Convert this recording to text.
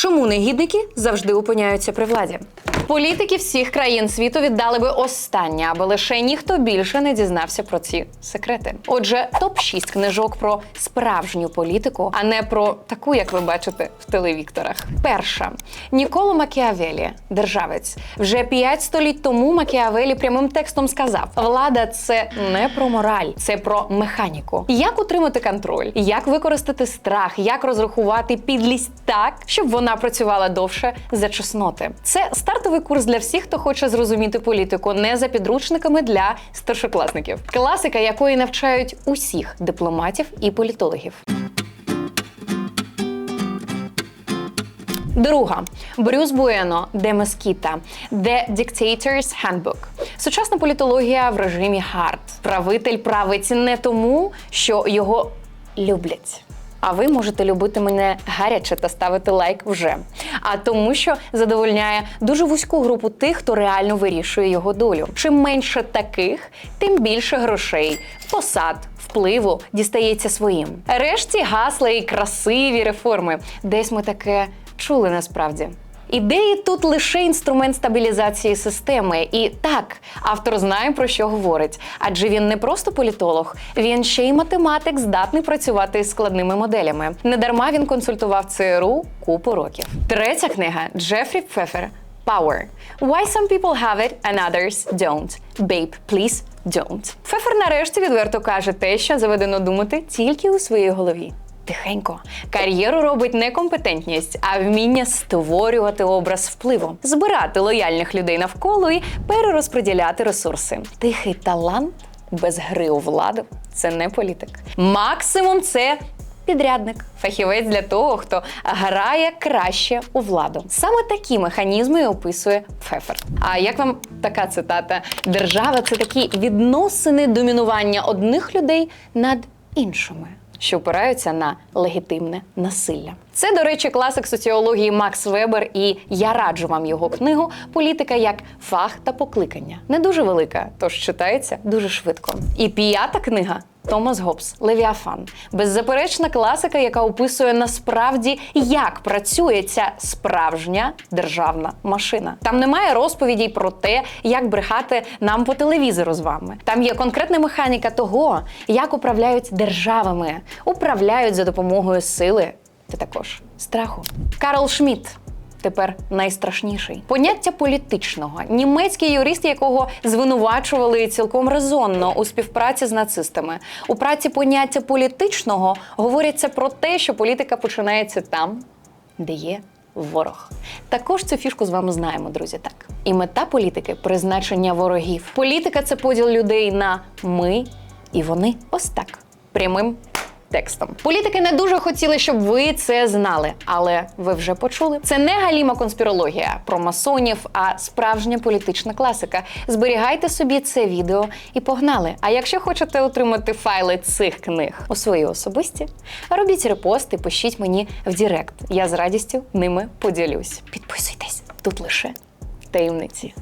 Чому негідники завжди опиняються при владі? Політики всіх країн світу віддали би останнє, аби лише ніхто більше не дізнався про ці секрети. Отже, топ 6 книжок про справжню політику, а не про таку, як ви бачите в телевікторах. Перша Ніколо Макіавелі, державець. Вже п'ять століть тому Макіавелі прямим текстом сказав: влада це не про мораль, це про механіку. Як утримати контроль, як використати страх, як розрахувати підлість так, щоб вона працювала довше за чесноти. Це стартовий курс для всіх, хто хоче зрозуміти політику, не за підручниками для старшокласників. Класика, якої навчають усіх дипломатів і політологів. Друга Брюс Буено де Мескіта The Dictator's Handbook. Сучасна політологія в режимі хард. Правитель править не тому, що його люблять. А ви можете любити мене гаряче та ставити лайк вже. А тому, що задовольняє дуже вузьку групу тих, хто реально вирішує його долю. Чим менше таких, тим більше грошей, посад, впливу дістається своїм. Решті гасла і красиві реформи. Десь ми таке чули насправді. Ідеї тут лише інструмент стабілізації системи. І так, автор знає про що говорить, адже він не просто політолог, він ще й математик, здатний працювати з складними моделями. Недарма він консультував ЦРУ купу років. Третя книга Джефрі Пфефер Power. Why some people have it and others don't. Babe, please don't. Пфефер нарешті відверто каже те, що заведено думати тільки у своїй голові. Тихенько. Кар'єру робить не компетентність, а вміння створювати образ впливу, збирати лояльних людей навколо і перерозподіляти ресурси. Тихий талант без гри у владу це не політик. Максимум це. Підрядник, фахівець для того, хто грає краще у владу. Саме такі механізми описує Пфефер. А як вам така цитата? Держава це такі відносини домінування одних людей над іншими що опираються на легітимне насилля. Це, до речі, класик соціології Макс Вебер, і я раджу вам його книгу Політика як фах та покликання. Не дуже велика, тож читається дуже швидко. І п'ята книга. Томас Гоббс Левіафан беззаперечна класика, яка описує насправді, як працює ця справжня державна машина. Там немає розповідей про те, як брехати нам по телевізору з вами. Там є конкретна механіка того, як управляють державами, управляють за допомогою сили та також страху. Карл Шмідт тепер найстрашніший. Поняття політичного. Німецький юрист, якого звинувачували цілком резонно у співпраці з нацистами. У праці поняття політичного говориться про те, що політика починається там, де є ворог. Також цю фішку з вами знаємо, друзі. Так. І мета політики призначення ворогів. Політика це поділ людей на ми і вони. Ось так. Прямим текстом. Політики не дуже хотіли, щоб ви це знали, але ви вже почули. Це не галіма конспірологія про масонів, а справжня політична класика. Зберігайте собі це відео і погнали. А якщо хочете отримати файли цих книг у свої особисті, робіть репости, пишіть мені в Дірект. Я з радістю ними поділюсь. Підписуйтесь тут лише таємниці.